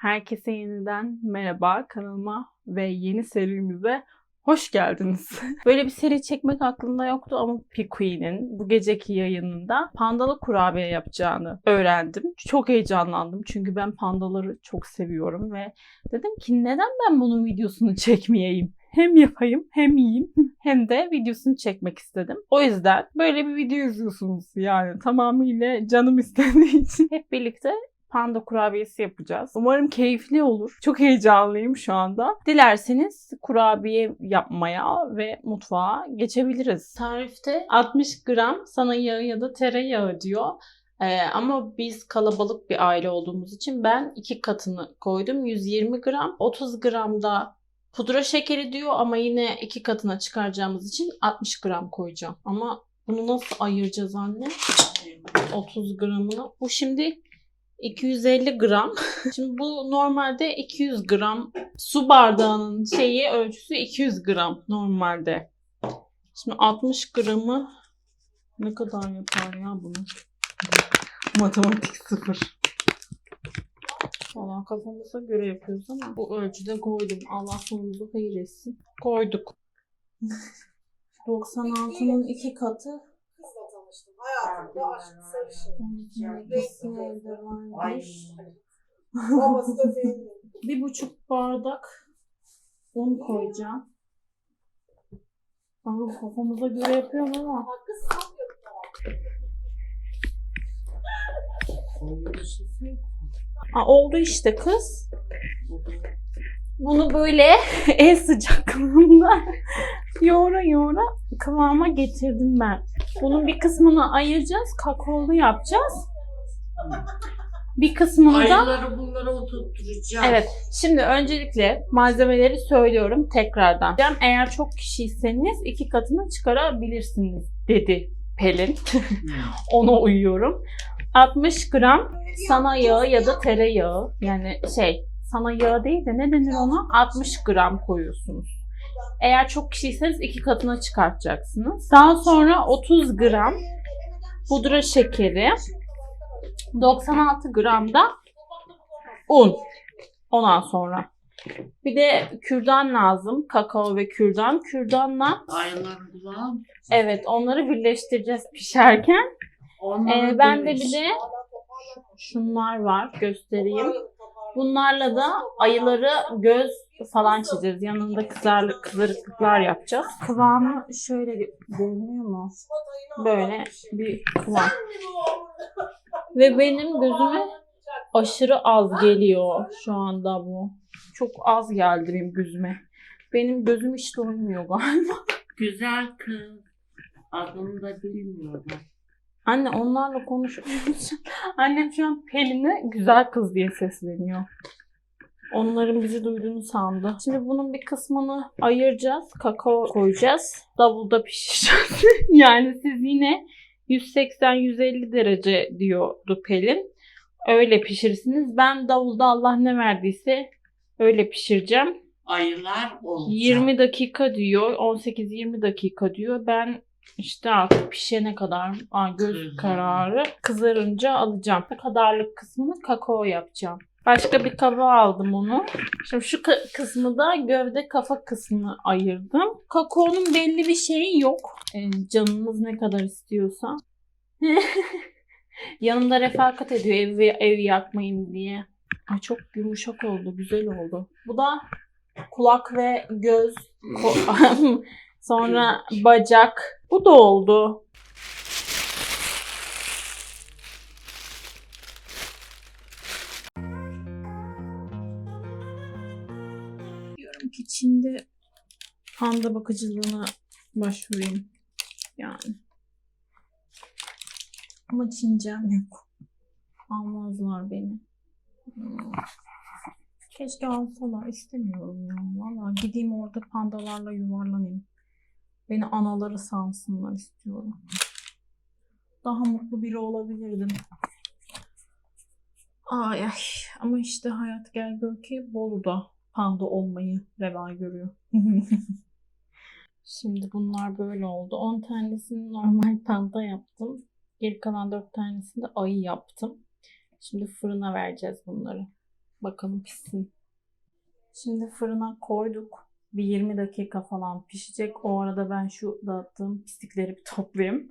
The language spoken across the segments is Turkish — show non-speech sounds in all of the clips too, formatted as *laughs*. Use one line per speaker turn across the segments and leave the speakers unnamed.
Herkese yeniden merhaba kanalıma ve yeni serimize hoş geldiniz. *laughs* Böyle bir seri çekmek aklımda yoktu ama Pikui'nin bu geceki yayınında pandalı kurabiye yapacağını öğrendim. Çok heyecanlandım çünkü ben pandaları çok seviyorum ve dedim ki neden ben bunun videosunu çekmeyeyim? Hem yapayım hem yiyeyim *laughs* hem de videosunu çekmek istedim. O yüzden böyle bir video izliyorsunuz yani tamamıyla canım istediği için hep birlikte panda kurabiyesi yapacağız. Umarım keyifli olur. Çok heyecanlıyım şu anda. Dilerseniz kurabiye yapmaya ve mutfağa geçebiliriz. Tarifte 60 gram sana yağı ya da tereyağı diyor. Ee, ama biz kalabalık bir aile olduğumuz için ben iki katını koydum. 120 gram. 30 gram da pudra şekeri diyor ama yine iki katına çıkaracağımız için 60 gram koyacağım. Ama bunu nasıl ayıracağız anne? 30 gramını. Bu şimdi 250 gram. *laughs* Şimdi bu normalde 200 gram. Su bardağının şeyi ölçüsü 200 gram normalde. Şimdi 60 gramı ne kadar yapar ya bunu? Matematik sıfır. Valla kafamıza göre yapıyoruz ama bu ölçüde koydum. Allah sonumuzu hayır etsin. Koyduk. *laughs* 96'nın iki katı
Tanıştım. Hayatımda aşk sarışın.
Varmış. *laughs*
Babası da zengin.
Bir buçuk bardak un koyacağım. Ama kafamıza göre yapıyorum ama
Hakkı sanmıyorum tamam.
Aa, oldu işte kız. Bunu böyle *laughs* el sıcaklığında yoğura yoğura kıvama getirdim ben. Bunun bir kısmını ayıracağız, kakaolu yapacağız. Bir kısmını da
Ayıları bunlara oturtturacağız.
Evet. Şimdi öncelikle malzemeleri söylüyorum tekrardan. Eğer çok kişiyseniz iki katını çıkarabilirsiniz dedi Pelin. *laughs* Ona uyuyorum. 60 gram sana yağı ya da tereyağı yani şey sana yağı değil de ne denir ona? 60 gram koyuyorsunuz. Eğer çok kişiyseniz iki katına çıkartacaksınız. Daha sonra 30 gram pudra şekeri, 96 gram da un. Ondan sonra. Bir de kürdan lazım. Kakao ve kürdan. Kürdanla evet onları birleştireceğiz pişerken. Ee, ben de bir de şunlar var göstereyim. Bunlarla da ayıları göz falan çizeceğiz. Yanında kızarlık, kızarıklıklar yapacağız. Kıvamı şöyle görünüyor mu? Böyle bir kıvam. Ve benim gözüme aşırı az geliyor şu anda bu. Çok az geldi benim gözüme. Benim gözüm hiç doymuyor galiba.
Güzel kız. Adını da bilmiyorum.
Anne onlarla konuşuyoruz. *laughs* Annem şu an Pelin'e güzel kız diye sesleniyor. Onların bizi duyduğunu sandı. Şimdi bunun bir kısmını ayıracağız. Kakao koyacağız. Davulda pişireceğiz. *laughs* yani siz yine 180-150 derece diyordu Pelin. Öyle pişirirsiniz. Ben davulda Allah ne verdiyse öyle pişireceğim.
Ayılar olacak.
20 dakika diyor. 18-20 dakika diyor. Ben işte artık pişene kadar aa, göz kararı kızarınca alacağım. Kadarlık kısmını kakao yapacağım. Başka bir kaba aldım onu. Şimdi şu kısmı da gövde kafa kısmını ayırdım. Kakaonun belli bir şeyi yok. E, canınız ne kadar istiyorsa. *laughs* Yanımda refakat ediyor ev, ev yakmayın diye. Ay çok yumuşak oldu, güzel oldu. Bu da kulak ve göz, *laughs* sonra bacak. Bu da oldu. Diyorum ki Çin'de panda bakıcılığına başvurayım. Yani. Ama Çincem yok. Almazlar beni. Keşke alsalar. istemiyorum ya. Valla gideyim orada pandalarla yuvarlanayım. Beni anaları sansınlar istiyorum. Daha mutlu biri olabilirdim. Ay ay. Ama işte hayat gel gör ki Bolu'da panda olmayı reva görüyor. *laughs* Şimdi bunlar böyle oldu. 10 tanesini normal panda yaptım. Geri kalan 4 tanesini de ayı yaptım. Şimdi fırına vereceğiz bunları. Bakalım pişsin. Şimdi fırına koyduk. Bir 20 dakika falan pişecek. O arada ben şu dağıttığım pislikleri bir *laughs* toplayayım.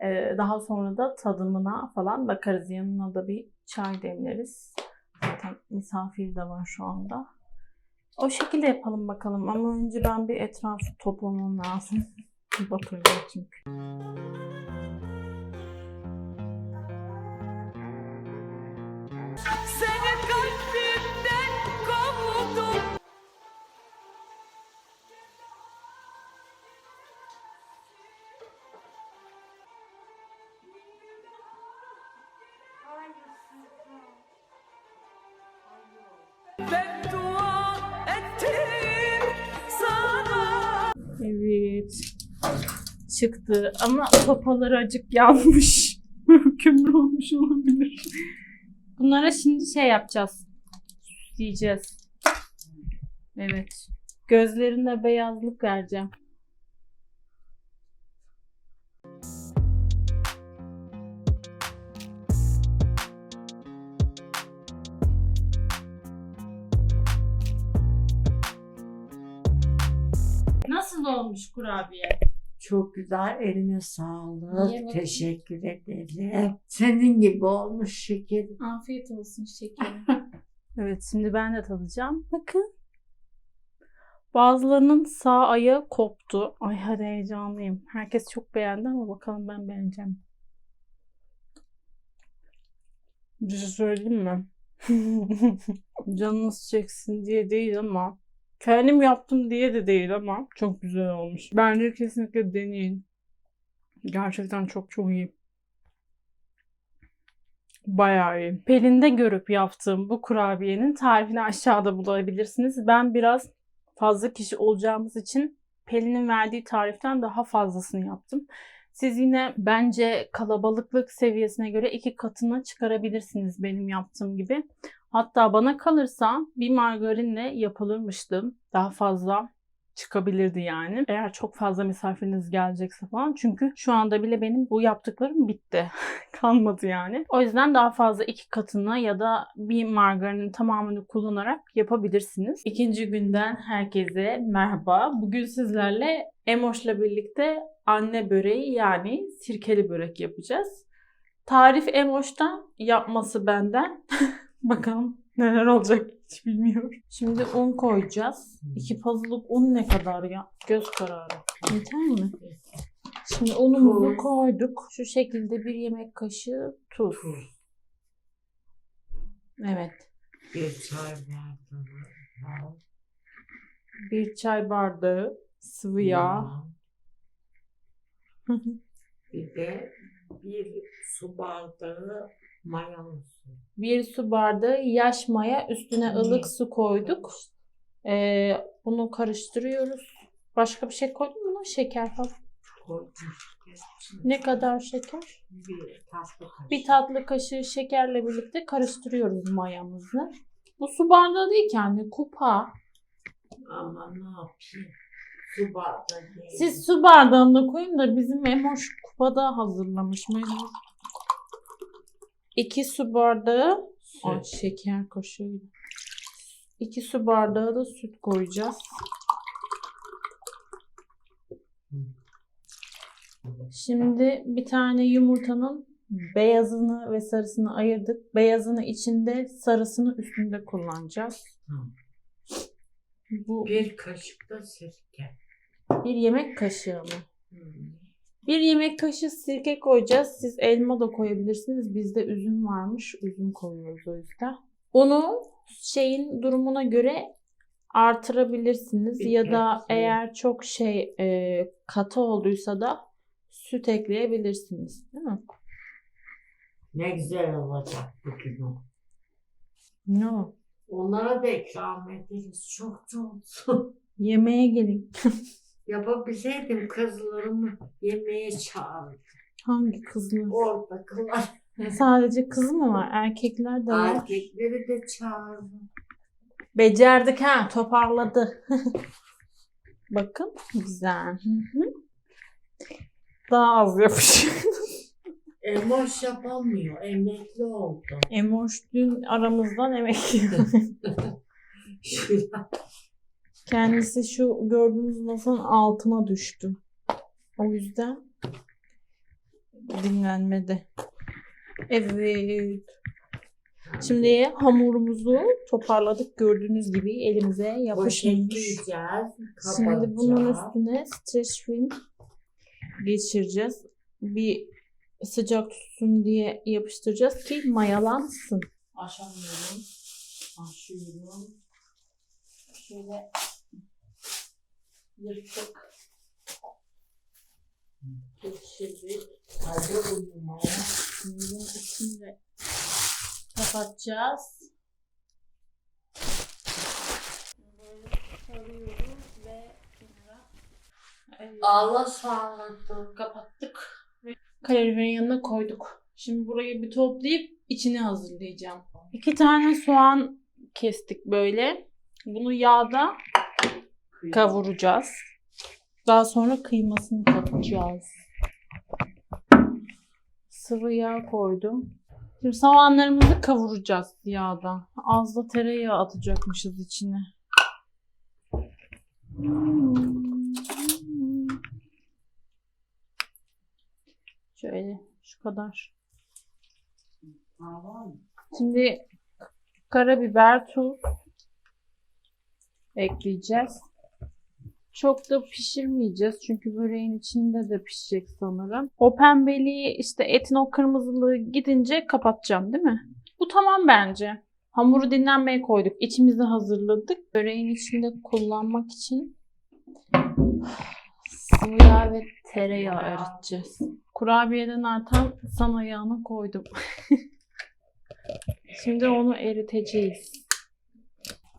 Ee, daha sonra da tadımına falan bakarız. Yanına da bir çay demleriz. Zaten misafir de var şu anda. O şekilde yapalım bakalım. Ama önce ben bir etrafı toplamam lazım. *laughs* Batıracağım çünkü. Çıktı ama topaları acık yanmış. *laughs* Kömür olmuş olabilir. Bunlara şimdi şey yapacağız. Diyeceğiz. Evet. Gözlerine beyazlık vereceğim. Nasıl olmuş kurabiye?
Çok güzel. Eline sağlık. Teşekkür ederim. Senin gibi olmuş şeker.
Afiyet olsun şekerim. *laughs* evet şimdi ben de tadacağım. Bakın. Bazılarının sağ ayağı koptu. Ay hadi heyecanlıyım. Herkes çok beğendi ama bakalım ben beğeneceğim. Bir şey söyleyeyim mi? *laughs* Canınız çeksin diye değil ama kendim yaptım diye de değil ama çok güzel olmuş. Bence kesinlikle deneyin. Gerçekten çok çok iyi. Bayağı iyi. Pelin'de görüp yaptığım bu kurabiyenin tarifini aşağıda bulabilirsiniz. Ben biraz fazla kişi olacağımız için Pelin'in verdiği tariften daha fazlasını yaptım. Siz yine bence kalabalıklık seviyesine göre iki katına çıkarabilirsiniz benim yaptığım gibi. Hatta bana kalırsa bir margarinle yapılırmıştı. Daha fazla çıkabilirdi yani. Eğer çok fazla misafiriniz gelecekse falan. Çünkü şu anda bile benim bu yaptıklarım bitti. *laughs* Kalmadı yani. O yüzden daha fazla iki katını ya da bir margarinin tamamını kullanarak yapabilirsiniz. İkinci günden herkese merhaba. Bugün sizlerle Emoş'la birlikte anne böreği yani sirkeli börek yapacağız. Tarif Emoş'tan, yapması benden. *laughs* Bakalım neler olacak hiç bilmiyorum. Şimdi un koyacağız. İki puzzle'lık un ne kadar ya? Göz kararı. Yeter mi? Şimdi unumuzu koyduk. Şu şekilde bir yemek kaşığı tuz.
Tuz.
Evet.
Bir çay bardağı.
Bir çay bardağı sıvı yağ.
Bir de bir su bardağı su
bir su bardağı yaş maya üstüne hmm. ılık su koyduk. Ee, bunu karıştırıyoruz. Başka bir şey koydun mu? Şeker falan. Ne kadar şeker?
Bir tatlı kaşığı.
Bir tatlı kaşığı şekerle birlikte karıştırıyoruz mayamızı. Bu su bardağı değil ki anne, kupa.
Ama ne yapayım? Su bardağı değil.
Siz su bardağında koyun da bizim Emoş kupada hazırlamış mecbur. 2 su bardağı
süt.
Ay, şeker koşuyor. 2 su bardağı da süt koyacağız. Şimdi bir tane yumurtanın beyazını ve sarısını ayırdık. Beyazını içinde, sarısını üstünde kullanacağız. Bu
bir kaşık da sirke.
Bir yemek kaşığı mı?
Hı.
Bir yemek kaşığı sirke koyacağız. Siz elma da koyabilirsiniz. Bizde üzüm varmış. Üzüm koyuyoruz o yüzden. Onu şeyin durumuna göre artırabilirsiniz.
Bir
ya da eğer çok şey e, katı olduysa da süt ekleyebilirsiniz. Değil mi?
Ne güzel olacak bugün o.
Ne o?
Onlara da ikram ederiz. Çok çok.
Yemeğe gelin. *laughs*
Yapabilseydim kızlarımı yemeğe çağırdım.
Hangi kızlar?
Oradakiler.
Sadece kız mı var? Erkekler de var.
Erkekleri de çağırdım.
Becerdik ha. Toparladı. *laughs* Bakın. Güzel. Daha az yapışıyor. *laughs*
Emoş yapamıyor. Emekli oldu.
Emoş dün aramızdan emekli. *laughs* Kendisi şu gördüğünüz masanın altına düştü. O yüzden dinlenmedi. Evet. Şimdi hamurumuzu toparladık. Gördüğünüz gibi elimize yapışmış. Şimdi bunun üstüne streç film geçireceğiz. Bir sıcak tutsun diye yapıştıracağız ki mayalansın.
Aşamıyorum. Aşıyorum.
Şöyle yırttık.
Geçirdik. Hadi uyumaya.
Şimdi bunun içini de kapatacağız. Böyle sarıyoruz ve kenara Evet.
Allah sağlıklı.
kapattık. Ve kaloriferin yanına koyduk. Şimdi burayı bir toplayıp içini hazırlayacağım. İki tane soğan kestik böyle. Bunu yağda kavuracağız. Daha sonra kıymasını katacağız. Sıvı yağ koydum. Şimdi soğanlarımızı kavuracağız yağda. Az da tereyağı atacakmışız içine. Şöyle şu kadar. Şimdi karabiber, tuz ekleyeceğiz. Çok da pişirmeyeceğiz çünkü böreğin içinde de pişecek sanırım. O pembeliği işte etin o kırmızılığı gidince kapatacağım değil mi? Bu tamam bence. Hamuru dinlenmeye koyduk. İçimizi hazırladık. Böreğin içinde kullanmak için sıvı yağ ve tereyağı eriteceğiz. Kurabiyeden artan sana yağını koydum. *laughs* Şimdi onu eriteceğiz.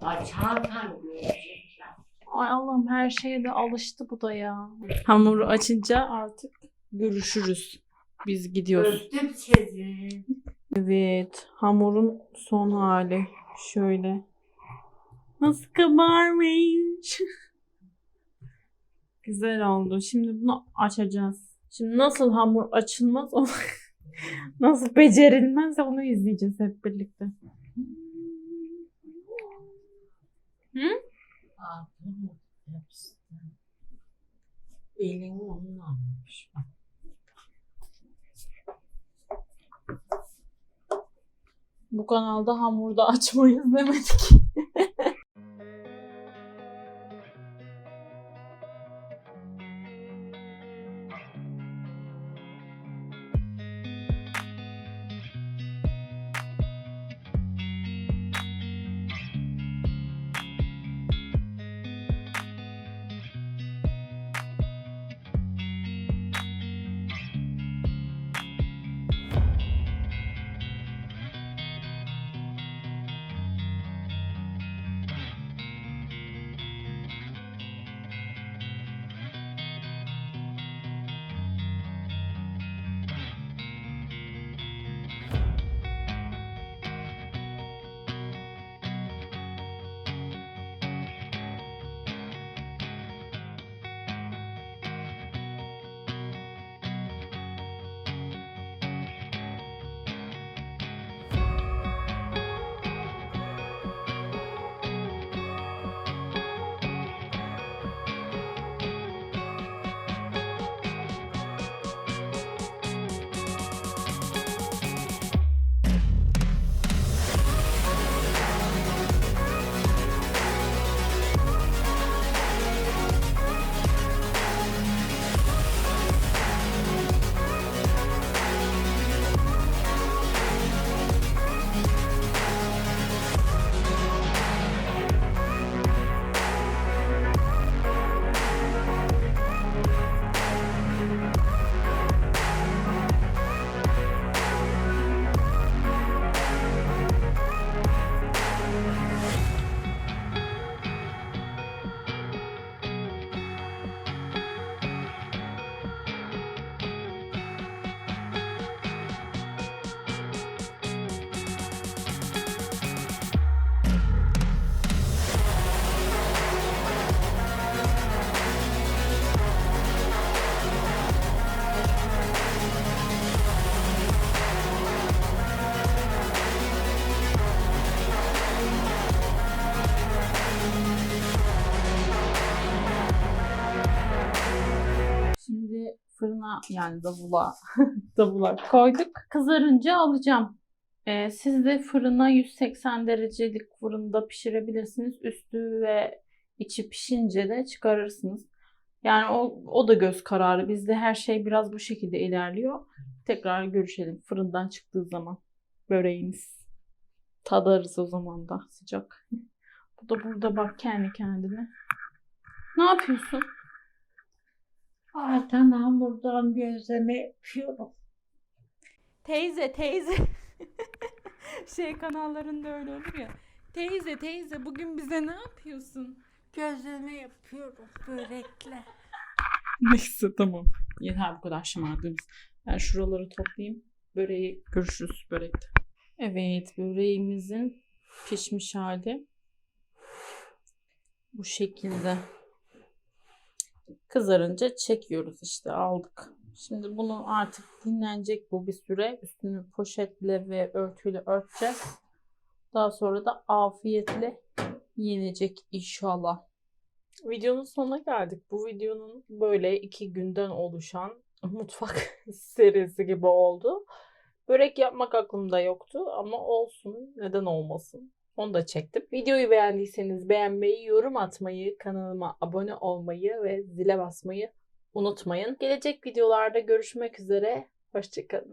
Açarken.
Ay Allah'ım her şeye de alıştı bu da ya. Hamuru açınca artık görüşürüz. Biz gidiyoruz.
Öptüm sizi.
Evet, hamurun son hali şöyle. Nasıl kabarmış. Güzel oldu. Şimdi bunu açacağız. Şimdi nasıl hamur açılmaz onu *laughs* nasıl becerilmez onu izleyeceğiz hep birlikte.
Elini onunla almış.
Bu kanalda hamurda açmayız demedik. Fırına yani davula *laughs* davula koyduk. Kızarınca alacağım. Ee, siz de fırına 180 derecelik fırında pişirebilirsiniz. Üstü ve içi pişince de çıkarırsınız. Yani o, o da göz kararı. Bizde her şey biraz bu şekilde ilerliyor. Tekrar görüşelim fırından çıktığı zaman. Böreğimiz. Tadarız o zaman da sıcak. *laughs* Bu da burada bak kendi kendine. Ne yapıyorsun?
Ay tamam buradan gözleme yapıyorum.
Teyze teyze. *laughs* şey kanallarında öyle olur ya. Teyze teyze bugün bize ne yapıyorsun?
Gözleme yapıyorum börekle. *laughs*
Neyse tamam. Yeter bu kadar şımardığımız. Ben şuraları toplayayım. Böreği görüşürüz börekte. Evet böreğimizin pişmiş hali. Bu şekilde. Kızarınca çekiyoruz işte aldık. Şimdi bunu artık dinlenecek bu bir süre. Üstünü poşetle ve örtüyle örteceğiz. Daha sonra da afiyetle yenecek inşallah. Videonun sonuna geldik. Bu videonun böyle iki günden oluşan mutfak *laughs* serisi gibi oldu. Börek yapmak aklımda yoktu ama olsun. Neden olmasın? Onu da çektim. Videoyu beğendiyseniz beğenmeyi, yorum atmayı, kanalıma abone olmayı ve zile basmayı unutmayın. Gelecek videolarda görüşmek üzere. Hoşçakalın.